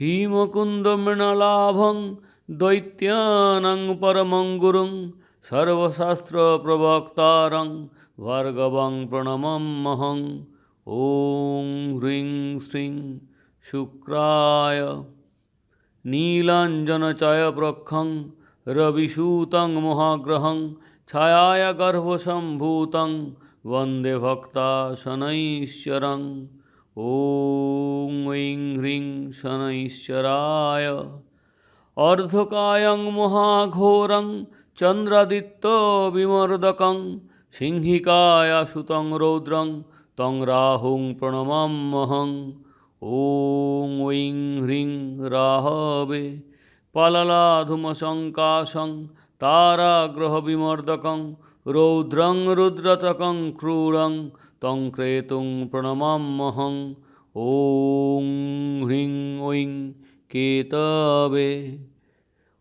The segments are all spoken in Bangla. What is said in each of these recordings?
হিমকুন্দ মৃণলাভং দৈত্যানং পরমং গুরুং সর্বশাস্ত্র প্রবক্তারং ভার্গবং প্রণমমহং ওং হ্রিং শ্রীং শুক্রায়। নীলাঞ্জনচয় প্রক্ষং রবিসূতং মহাগ্রহং ছায়ায় গর্ভসম্ভূতং বন্দে ভক্তাসনৈশ্বরং ॐ ऐं ह्रीं शनैश्वराय अर्धकायं महाघोरं चन्द्रादित्यविमर्दकं सिंहिकाय सुतं रौद्रं तं राहुं प्रणमाम्यहम् ॐ ऐं ह्रीं राहवे पललाधुमशङ्काशं ताराग्रहविमर्दकं रौद्रं रुद्रतकं क्रूरं तं क्रेतुं प्रणमाम्यहम् ওং হ্রিং ঐং কেতবে।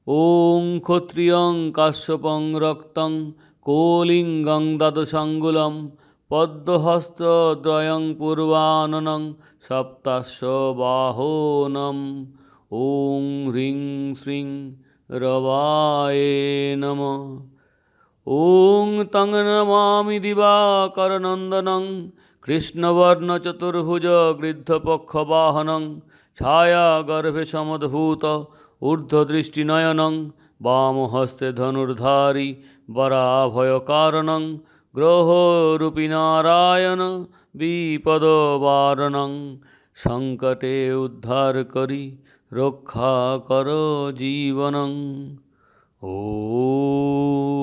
ওং ক্ষত্রিয়ং কাশ্যপং রক্তং কোলিঙ্গং দ্বাদশাঙ্গুলম পদ্মহস্তদ্রয়ং পূর্বাননং সপ্তাশ বাহনম। ওং হ্রিং শ্রীং রবায়ে নম। ওং তং নমামি দিবাকরনন্দনং কৃষ্ণবর্ণচতুর্ভুজ গৃদ্ধপক্ষবাহনং ছায়াগর্ভে সমদ্ভূত ঊর্ধ্বদৃষ্টিনয়নং বামহস্তে ধনুর্ধারী বরাভয়কারণং গ্রহরূপী নারায়ণ বিপদবারণং সংকটে উদ্ধার করি রক্ষা কর জীবনং। ॐ